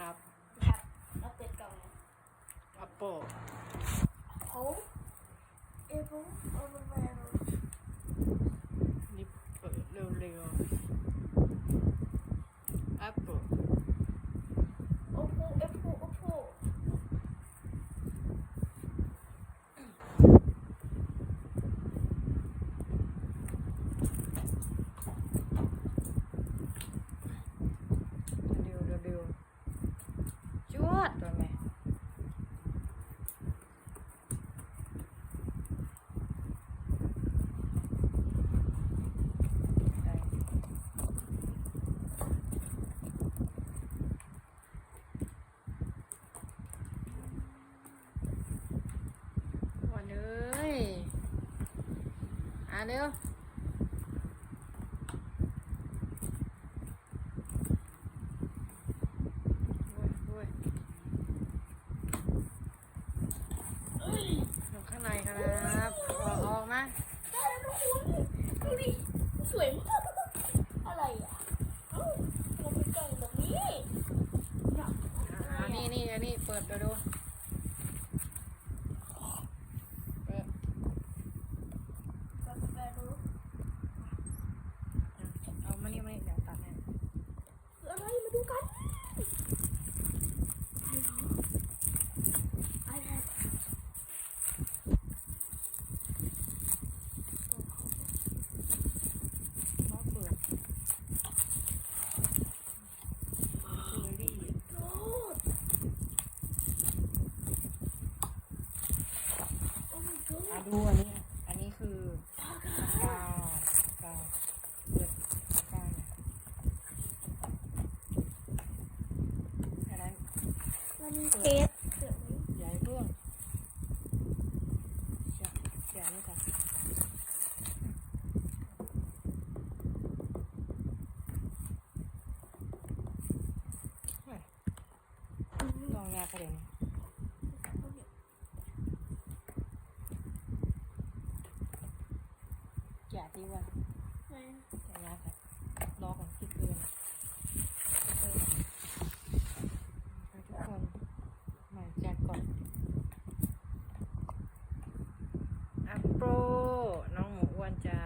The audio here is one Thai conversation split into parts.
ครับครับเราเปิดกล่องนะ Apple เขาเอฟโอเวอร์ นี่เปิดเร็วๆ Apple โอโปเอฟโอโอโป เร็วๆเร็วๆจวดตัวแม่ได้วันเอ้ยอะ เร็ว โอ้ยโอ้ยอยู่ข้างในครับออกออกมา ได้แล้วนะคุณดูดิสวยมากอะไรอะเอ้ามันเป็นกล่องแบบนี้อยาก อ่านี่นี่อันนี้เปิดดูดูเปิด กาแฟดู เอามานี่มานี่เดี๋ยวตัดให้ คืออะไรมาดูกันไอแพด ล้อเปิดเฟอร์รี่ โอ้โอ้ my god อะ ดูอันนี้ อันนี้คือปากกาวกาวเปิดกาวเนี่ยอันนั้นมันมีเทปเดี๋ยวนี้อย่าให้เพิ่งเสียเสียนี่ก่อนเฮ้ยลองยากระเด็นแกะดีว่าแกะยากอะรอก่อนที่เกินที่เกินไปทุกคนมาแกะก่อนอัปโปรน้องหมูอ้วนจ้า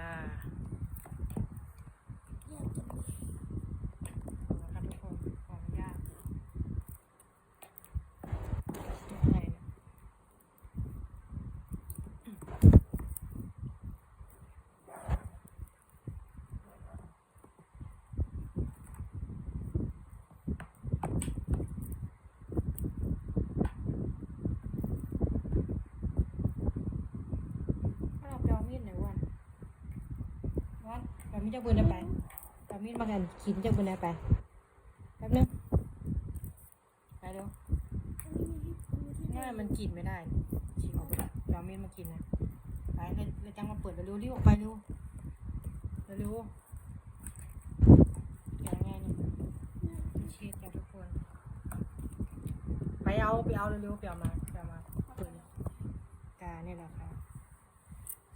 ขอบคุณครับทุกคนขออนุญาตอะไรเนี่ย ถ้าเราไปเอามีดหน่อยวันวันเอา มีจากบนนั้นไปเอามีดมากันขีดจากบนนั้นไปแป๊บนึงไปเร็วง่ายมันกินไม่ได้ฉีกออกไปละเอามีดมากินนะไปเลยเลยจังมาเปิดเร็วๆรีบออกไปเร็วเร็วๆแกะง่ายนี่เชีดจ้าทุกคน ไปเอาไปเอาเร็วๆไปเอามาไปเอามาเปิดกาเนี่ยแหละค่ะ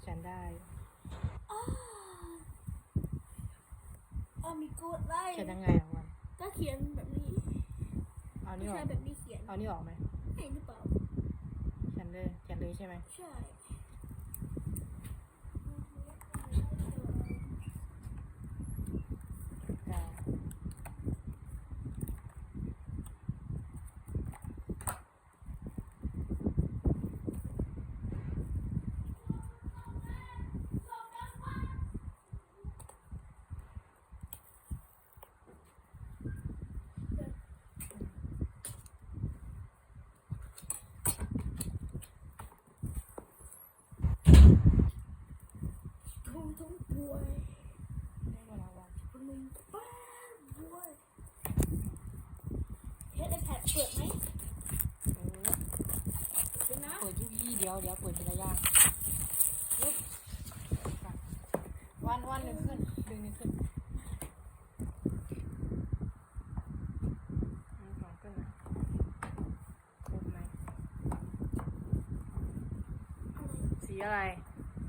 ฉันได้ อามีกูดไล่เขียนยังไงอะวันก็เขียนแบบนี้เอาไม่นี่ออใช่กแบบนี้เขียนเอานี่ออกไหมให้หรือเปล่า เขียนเลยเขียนเลยใช่ไหม ใช่ ได้ ทุ่งทุ่งบวย ได้หมดแล้ววัน คนหนึ่งป้าบวยเฮ็ดไอแพดเปิดไหม เออ เดี๋ยวนะ เปิ ดอยุยี่เดียวเดี๋ยวเปิดทีละอย่างปึ๊บวันวันดึงขึ้นดึงนี่ขึ้นดึงก่อนขึ้นนะครบไหมอะไรสีอะไร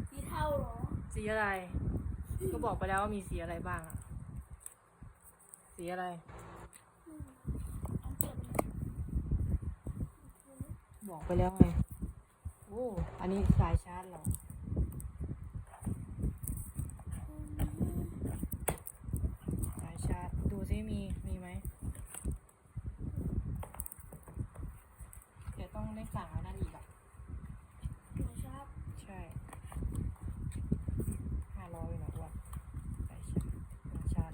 สีเทาเหรอ สีอะไร ก็บอกไปแล้วว่ามีสีอะไรบ้างอะสีอะไรอืมอันเปิดไหมบอกไปแล้วไง โอ้ อันนี้สายชาร์จเหรอสายชาร์จ ดูซิมี มีไหมเดี๋ยวต้องได้สั่งอันนั้นอีกอะไม่ชอบใช่ห้าร้อยนะอ้วนสายชาร์จสายชาร์จ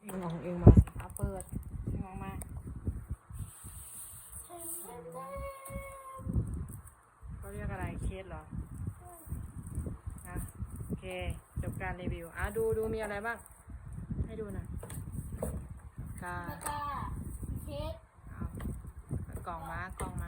เองเอาของเองมาสิเอาเปิดเองเอามา เต็มเต็มเต็มเขาเรียกอะไรเคสเหรออะโอเค จบการรีวิว อะ ดูดูมีอะไรบ้าง ให้ดูหน่อยกาปากกาเค้กเอากล่องมากล่องมา